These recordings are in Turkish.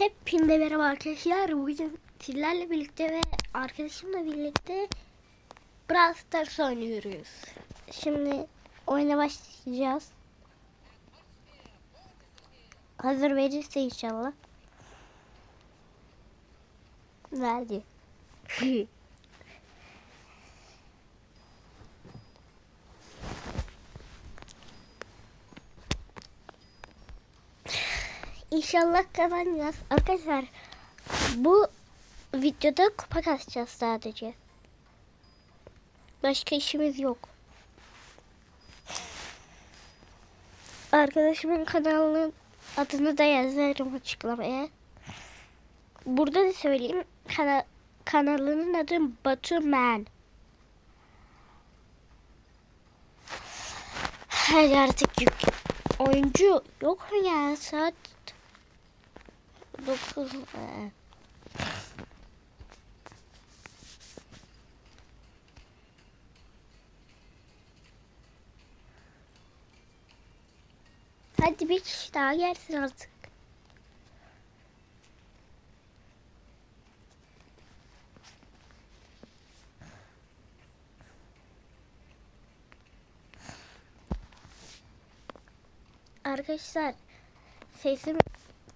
Hepinize merhaba arkadaşlar. Bugün sizlerle birlikte ve arkadaşımla birlikte Brawl Stars oynuyoruz. Şimdi oyuna başlayacağız. Hazır verirse inşallah. Verdi. İnşallah kazanacağız. Arkadaşlar bu videoda kupa kasacağız sadece. Başka işimiz yok. Arkadaşımın kanalının adını da yazarım açıklamaya. Burada da söyleyeyim. Kana kanalının adı Batu Man. Hadi artık yük. Oyuncu yok mu ya saat 9 ee. Hadi bir kişi daha gelsin artık. Arkadaşlar sesim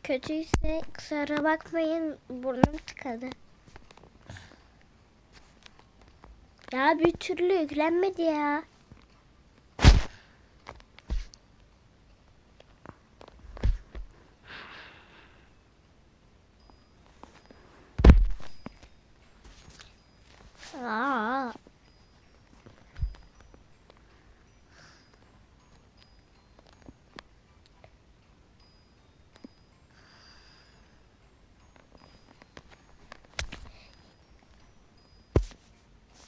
kötüyse kusura bakmayın burnum tıkadı. Ya bir türlü yüklenmedi ya. Aa.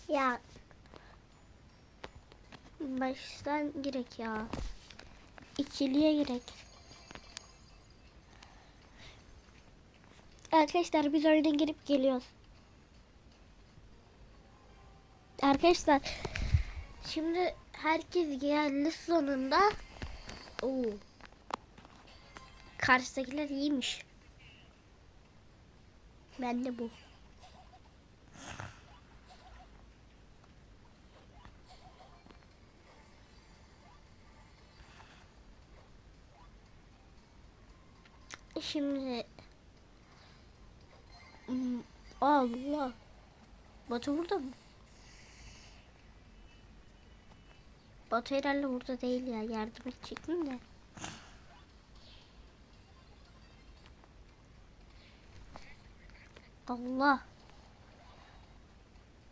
Ya baştan girek ya. İkiliye girek. Arkadaşlar biz oyuna girip geliyoruz. Arkadaşlar şimdi herkes geldi sonunda. Oo. Karşıdakiler iyiymiş. Ben de bu. Şimdi Hmm, Allah. Batu burada mı? Batu herhalde burada değil ya. Yardım edecektim de. Allah.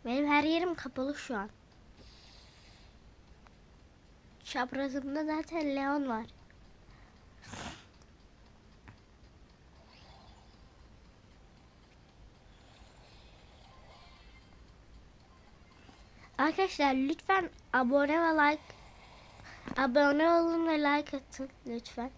Benim her yerim kapalı şu an. Çaprazımda zaten Leon var. Arkadaşlar lütfen abone ve like abone olun ve like atın lütfen.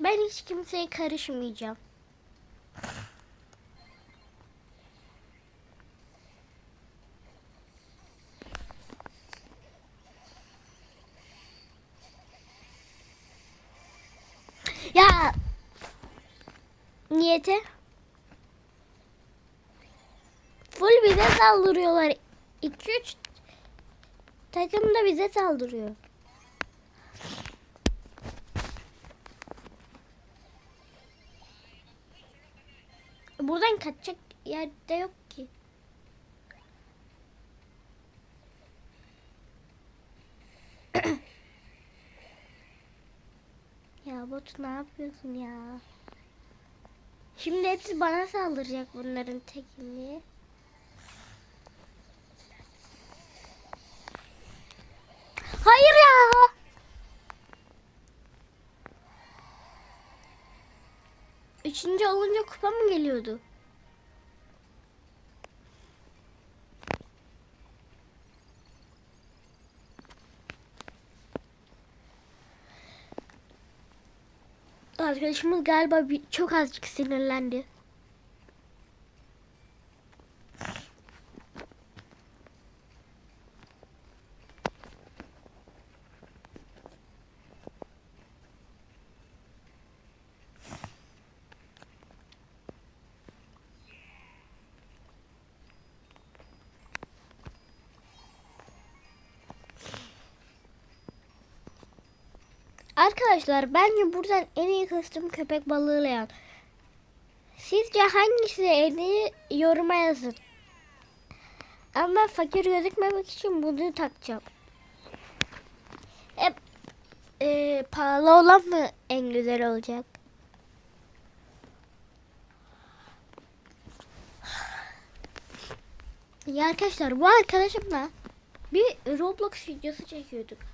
Ben hiç kimseye karışmayacağım. Ya niyete full bize saldırıyorlar. 2-3 takım da bize saldırıyor. Buradan kaçacak yerde yok ki. ya Batu ne yapıyorsun ya? Şimdi hepsi bana saldıracak bunların tekini. Hayır ya. Üçüncü olunca kupa mı geliyordu? Arkadaşımız galiba bir, çok azıcık sinirlendi. Arkadaşlar bence buradan en iyi kostüm köpek balığıyla Sizce hangisi en iyi yoruma yazın. Ama fakir gözükmemek için bunu takacağım. Hep e, pahalı olan mı en güzel olacak? Ya arkadaşlar bu arkadaşımla bir Roblox videosu çekiyorduk.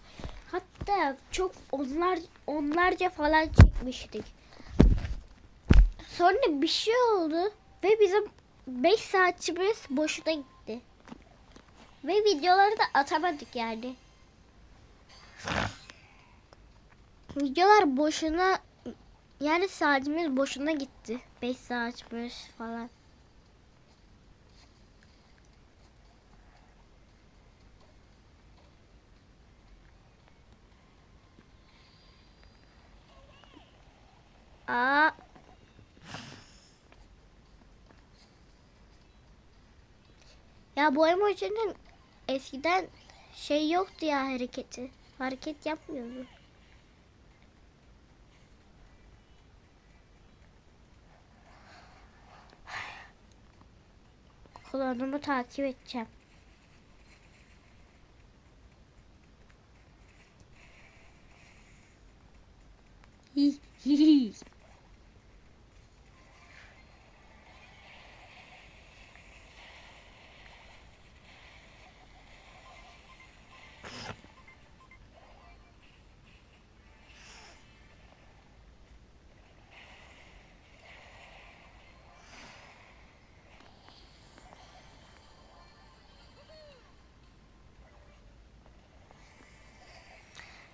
Hatta çok onlar onlarca falan çekmiştik. Sonra bir şey oldu ve bizim 5 saatçimiz boşuna gitti. Ve videoları da atamadık yani. Videolar boşuna yani saatimiz boşuna gitti. 5 saatimiz falan. Aa. Ya bu emojinin eskiden şey yoktu ya hareketi. Hareket yapmıyordu. Klonumu takip edeceğim. Hi.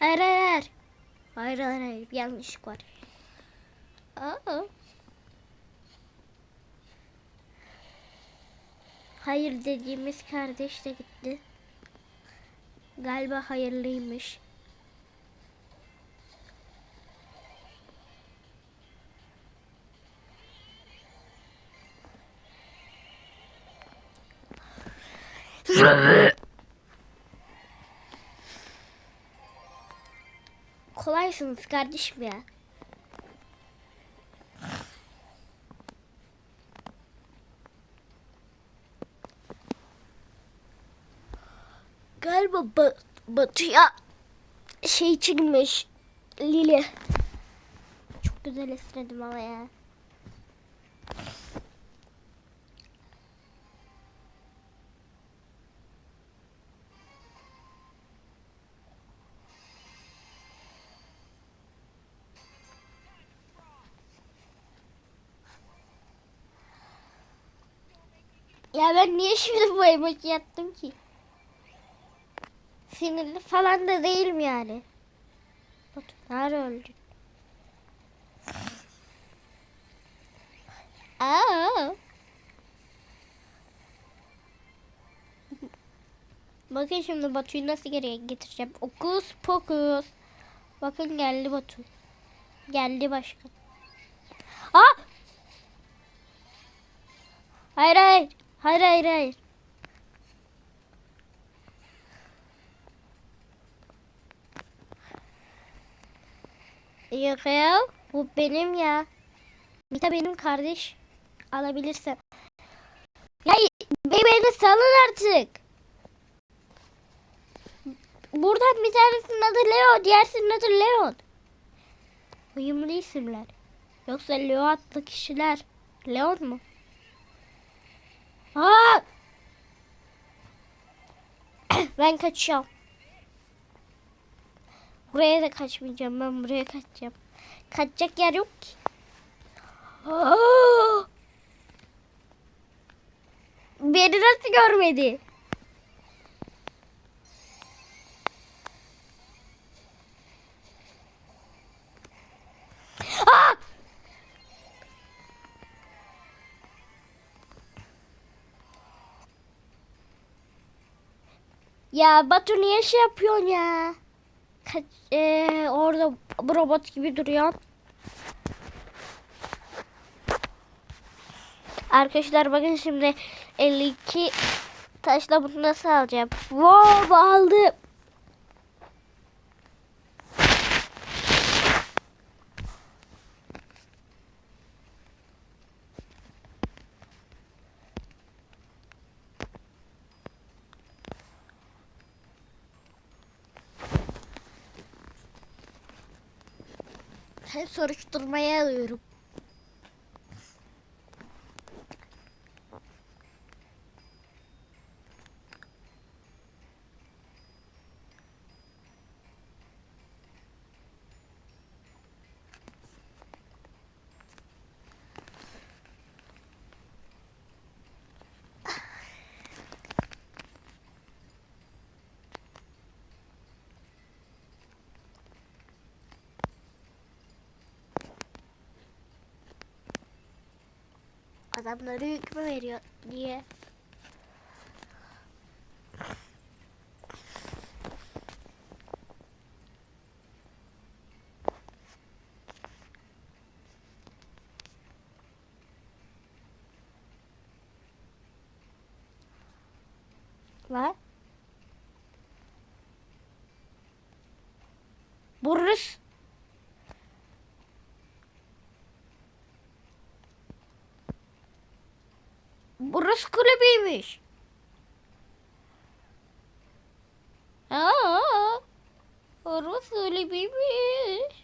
Hayır hayır hayır. Hayır hayır hayır. Yanlışlık var. Aa. Hayır dediğimiz kardeş de gitti. Galiba hayırlıymış. Kolaysınız kardeşim ya. Galiba ba Batu'ya şey çıkmış. Lili. Çok güzel esnedim ama ya. Ya ben niye şimdi bu emoji yaptım ki? Sinirli falan da değilim yani. Nerede öldün? Aa. Bakın şimdi Batu'yu nasıl geriye getireceğim. Okus pokus. Bakın geldi Batu. Geldi başkan. Aa! Hayır hayır. Hayır hayır hayır. Yok ya. Bu benim ya. Mita benim kardeş. Alabilirsen. Ya be- beni salın artık. Buradan bir tanesinin adı Leo, diğersinin adı Leon. Uyumlu isimler. Yoksa Leo adlı kişiler. Leon mu? Aa! ben kaçıyorum. Buraya da kaçmayacağım. Ben buraya kaçacağım. Kaçacak yer yok ki. Aa! Beni nasıl görmedi? Ya Batu niye şey yapıyorsun ya? Kaç, eee, orada robot gibi duruyor. Arkadaşlar bakın şimdi 52 taşla bunu nasıl alacağım? Wow aldım. Soruşturmaya alıyorum. Adamları hükmü veriyor. Niye? Var. Burası kulübüymüş. Aa, burası kulübüymüş.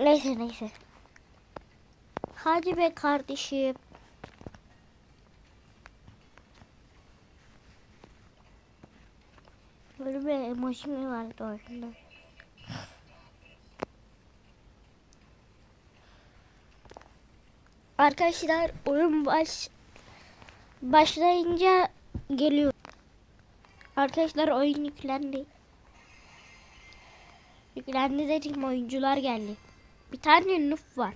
Neyse neyse. Hadi be kardeşim. Böyle bir emoji mi vardı oyunda? Arkadaşlar oyun baş başlayınca geliyor. Arkadaşlar oyun yüklendi. Yüklendi dedim oyuncular geldi. Bir tane nuf var.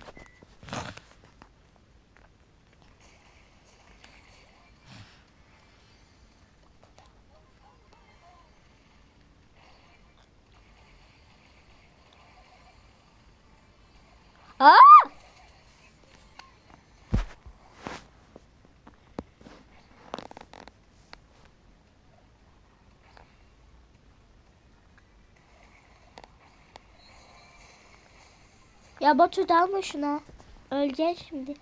Aa! Ya Batu dalma şuna. Öleceksin şimdi.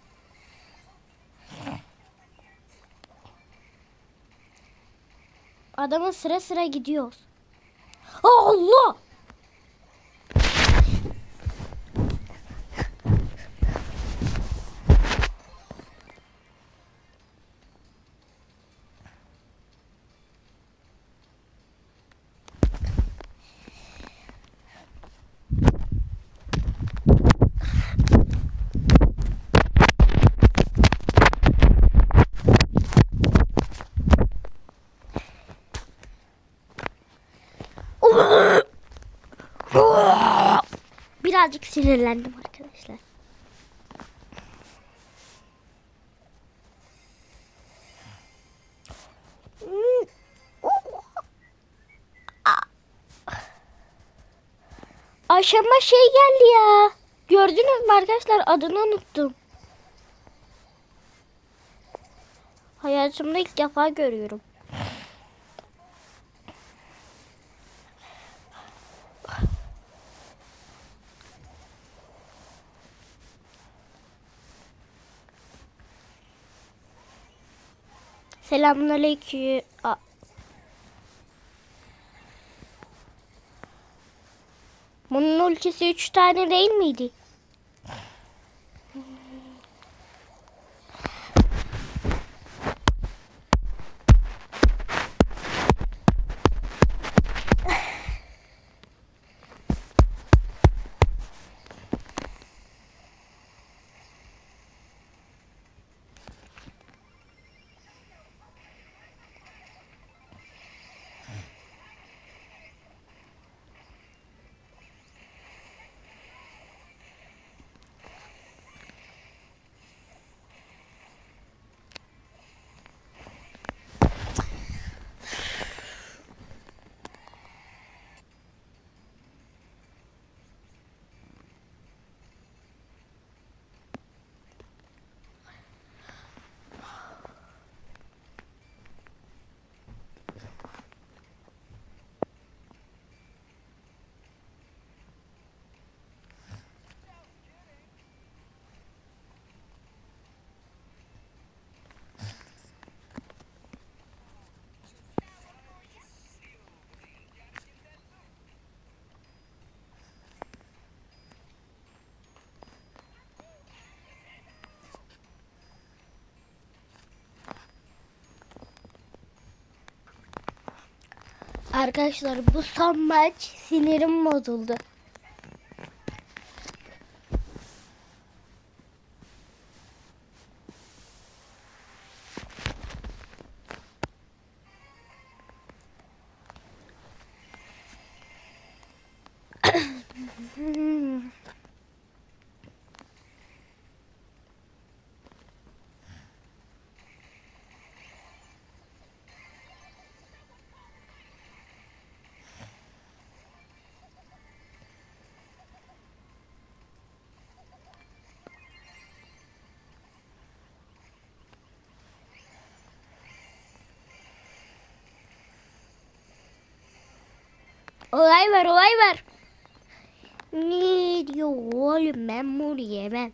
Adama sıra sıra gidiyoruz. Allah! Birazcık sinirlendim arkadaşlar. Aşama şey geldi ya. Gördünüz mü arkadaşlar adını unuttum. Hayatımda ilk defa görüyorum. Selamünaleyküm. Bunun ülkesi 3 tane değil miydi? Arkadaşlar bu son maç sinirim bozuldu. Olay var olay var. Ne diyor oğlum ben bunu yemem.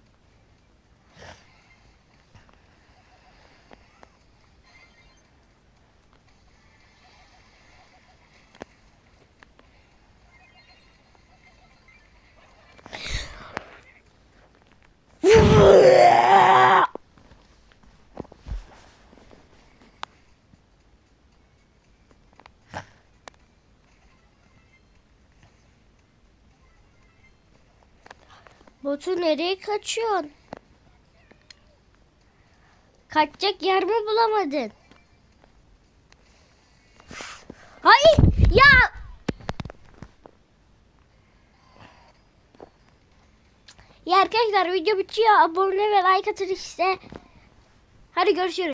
Botu nereye kaçıyorsun? Kaçacak yer mi bulamadın? Hayır ya. Ya arkadaşlar video bitiyor. Abone ve like atın işte. Hadi görüşürüz.